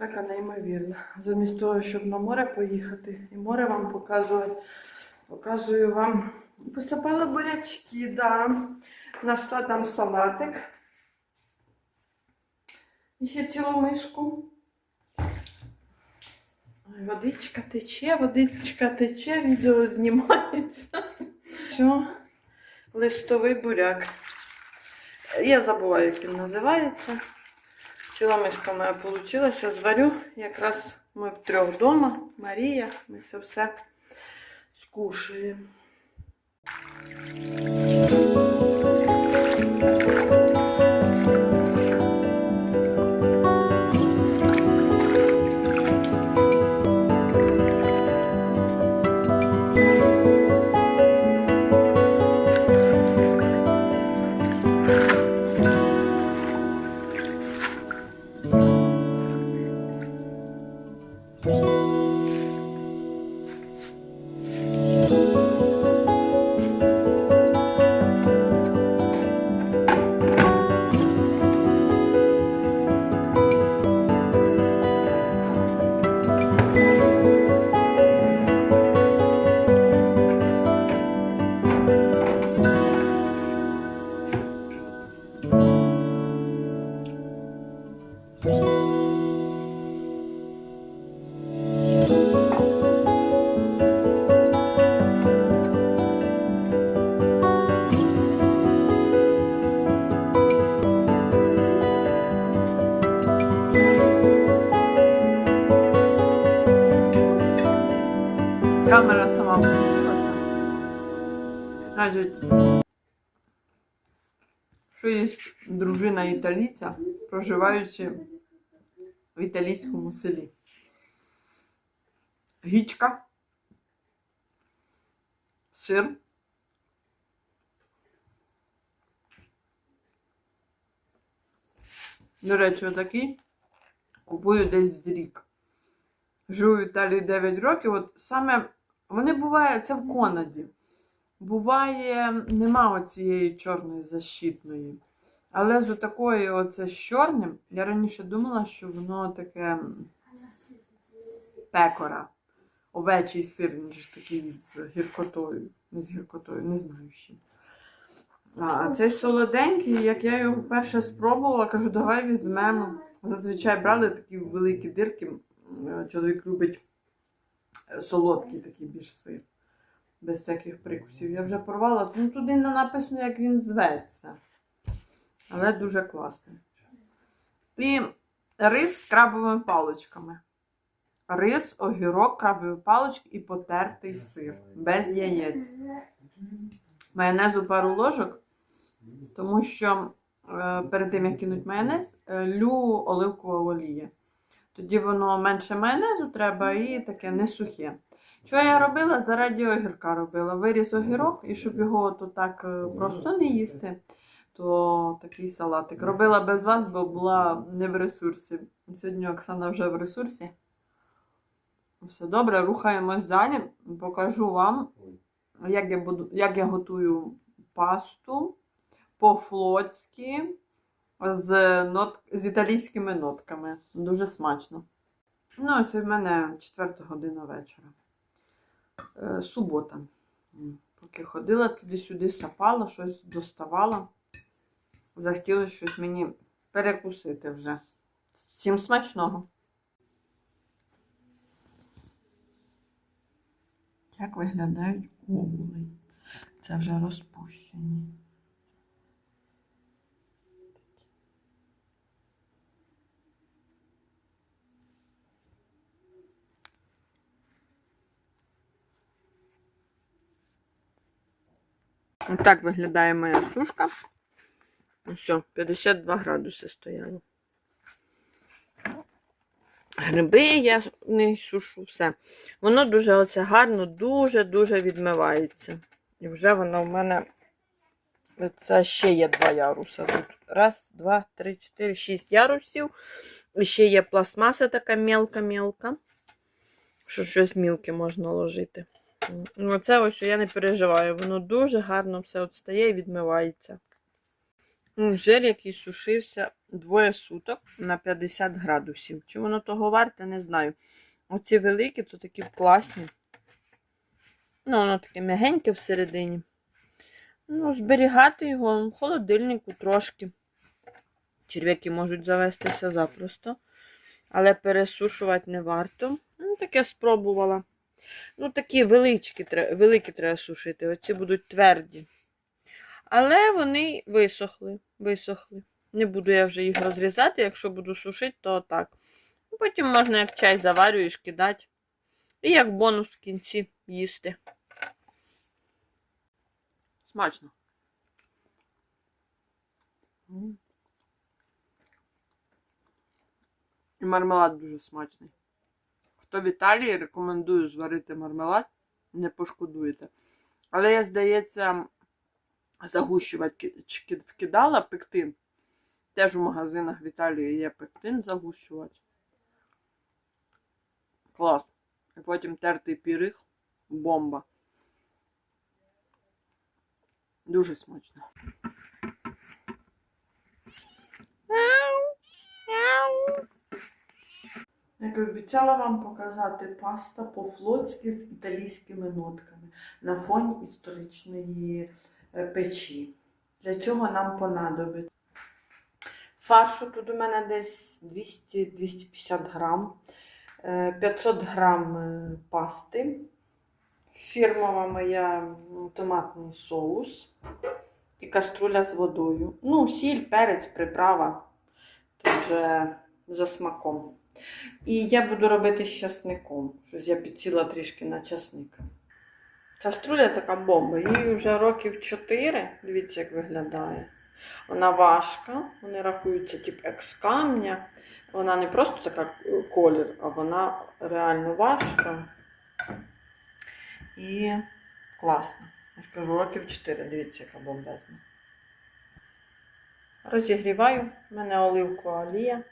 Спека неймовірна. Замість того, щоб на море поїхати і море вам показувати, показую вам. Посипала бурячки, да. Нашла там салатик. І ще цілу миску. Ой, Водичка тече, водичка тече, відео знімається. Все, листовий буряк. Я забуваю, як він називається. Ціла моя вийшла. Зварю. Якраз ми втрьох вдома. Марія, ми це все скушаємо. Значить, що є дружина італійця, проживаючи в італійському селі. Гічка, сир. До речі, отакий купую десь з рік. Живу в Італії 9 років. От саме вони буває, це в Конаді. Буває, нема оцієї чорної защитної. Але з такої оце з чорним, я раніше думала, що воно таке пекора. Овечий сир, він ж такий з гіркотою. Не з гіркотою, не знаю ще. А цей солоденький, як я його вперше спробувала, кажу, давай візьмемо. Зазвичай брали такі великі дирки. Чоловік любить солодкий такий більш сир. Без всяких прикусів. Я вже порвала. Ну, туди не написано, як він зветься. Але дуже класний. І рис з крабовими паличками. Рис, огірок, крабові палички і потертий сир. Без яєць. Майонезу пару ложок, тому що е, перед тим, як кинуть майонез, е, лю оливкова олія. Тоді воно менше майонезу треба і таке не сухе. Що я робила? Заради огірка робила. Виріс огірок, і щоб його от так е, просто не їсти, то такий салатик. Робила без вас, бо була не в ресурсі. Сьогодні Оксана вже в ресурсі. Все добре, рухаємось далі. Покажу вам, як я, буду, як я готую пасту по-флотськи з, нот, з італійськими нотками. Дуже смачно. Ну, це в мене четверта година вечора. Е, субота. Поки ходила туди-сюди, сапала, щось доставала. Захотілося щось мені перекусити вже. Всім смачного! Як виглядають овули? Це вже розпущені. Так виглядає моя сушка. Все, 52 градуси стояло. Гриби я не сушу все. Воно дуже оце гарно, дуже-дуже відмивається. І вже воно в мене. Це ще є два яруса. Тут раз, два, три, чотири, шість ярусів. І ще є пластмаса така мелка-мелка. Що щось мілке можна ложити. Ну, це ось я не переживаю. Воно дуже гарно все от стає і відмивається. Ну, Жир, який сушився двоє суток на 50 градусів. Чи воно того варте, не знаю. Оці великі, то такі класні. Ну, воно таке м'ягеньке всередині. Ну, зберігати його в холодильнику трошки. Черв'яки можуть завестися запросто. Але пересушувати не варто. Ну, таке спробувала. Ну, такі величкі, великі треба сушити. Оці будуть тверді. Але вони висохли. висохли. Не буду я вже їх розрізати. Якщо буду сушити, то так. Потім можна як чай заварюєш, кидати. І як бонус в кінці їсти. Смачно. І мармелад дуже смачний. Хто в Італії, рекомендую зварити мармелад, не пошкодуєте. Але я, здається, загущувати вкидала пектин. Теж у магазинах в Італії є пектин загущувати. Клас. І потім тертий піриг. Бомба. Дуже смачно. Як обіцяла вам показати паста по-флотськи з італійськими нотками на фоні історичної е, печі. Для цього нам понадобиться фаршу. Тут у мене десь 200-250 грам, е, 500 грам е, пасти, фірмова моя томатний соус і каструля з водою. Ну, сіль, перець, приправа. Тут вже за смаком. І я буду робити з часником. Щось я підсіла трішки на часник. Каструля така бомба. Їй вже років 4. Дивіться, як виглядає. Вона важка, вони рахуються тип екс камня. Вона не просто така е, колір, а вона реально важка. І класна. Я ж кажу, років 4. Дивіться, яка бомбезна. Розігріваю. У мене оливкова олія.